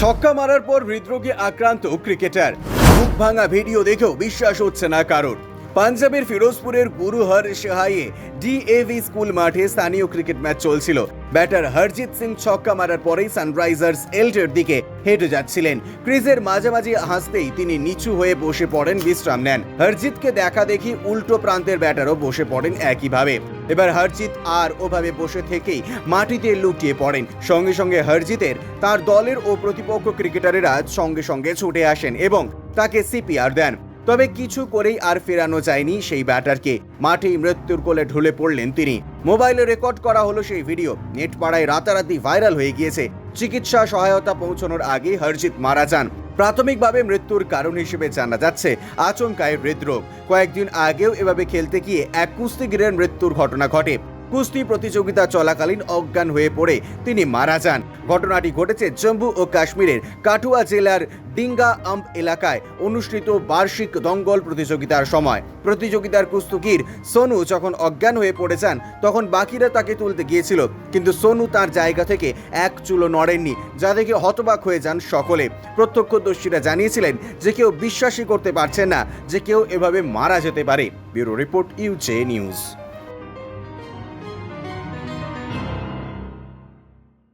ছক্কা মারার পর হৃদরোগে আক্রান্ত ক্রিকেটার। মুখ ভাঙা ভিডিও দেখেও বিশ্বাস হচ্ছে না কারোর। পাঞ্জাবের ফিরোজপুরের গুরু হর সাহাইয়ে ডিএভি স্কুল মাঠে স্থানীয় ক্রিকেট ম্যাচ চলছিল। ব্যাটার হরজিৎ সিং ছক্কা মারার পরেই সানরাইজার্স এল্টের দিকে হেঁটে যাচ্ছিলেন। ক্রিজের মাঝামাঝি হাসতেই তিনি নিচু হয়ে বসে পড়েন, বিশ্রাম নেন। হরজিৎকে দেখা দেখি উল্টো প্রান্তের ব্যাটারও বসে পড়েন একইভাবে। এবার হরজিৎ আর ওভাবে বসে থেকেই মাটিতে লুটিয়ে পড়েন। সঙ্গে সঙ্গে হরজিতের তার দলের ও প্রতিপক্ষ ক্রিকেটারেরা সঙ্গে সঙ্গে ছুটে আসেন এবং তাকে সিপিআর দেন। তবে কিছু করেই আর ফেরানো যায়নি সেই ব্যাটারকে। মাঠেই মৃত্যুর কোলে ঢলে পড়লেন তিনি। মোবাইলে রেকর্ড করা হলো সেই ভিডিও। নেট পাড়ায় রাতারাতি ভাইরাল হয়ে গিয়েছে। চিকিৎসা সহায়তা পৌঁছানোর আগে হরজিৎ মারা যান। প্রাথমিকভাবে মৃত্যুর কারণ হিসেবে জানা যাচ্ছে আচমকায় হৃদরোগ। কয়েকদিন আগেও এভাবে খেলতে গিয়ে এক কুস্তিগিরের মৃত্যুর ঘটনা ঘটে। কুস্তি প্রতিযোগিতা চলাকালীন অজ্ঞান হয়ে পড়ে তিনি মারা যান। ঘটনাটি ঘটেছে জম্মু ও কাশ্মীরের কাঠুয়া জেলার ডিঙ্গা আম্প এলাকায় অনুষ্ঠিত বার্ষিক দঙ্গল প্রতিযোগিতার সময়। প্রতিযোগিতার কুস্তিগির সোনু যখন অজ্ঞান হয়ে পড়ে যান, তখন বাকিরা তাকে তুলতে গিয়েছিল। কিন্তু সোনু তার জায়গা থেকে এক চুলো নড়েননি, যা দেখে হতবাক হয়ে যান সকলে। প্রত্যক্ষদর্শীরা জানিয়েছিলেন যে কেউ বিশ্বাসই করতে পারছেন না, যে কেউ এভাবে মারা যেতে পারে। Bureau report UJ news.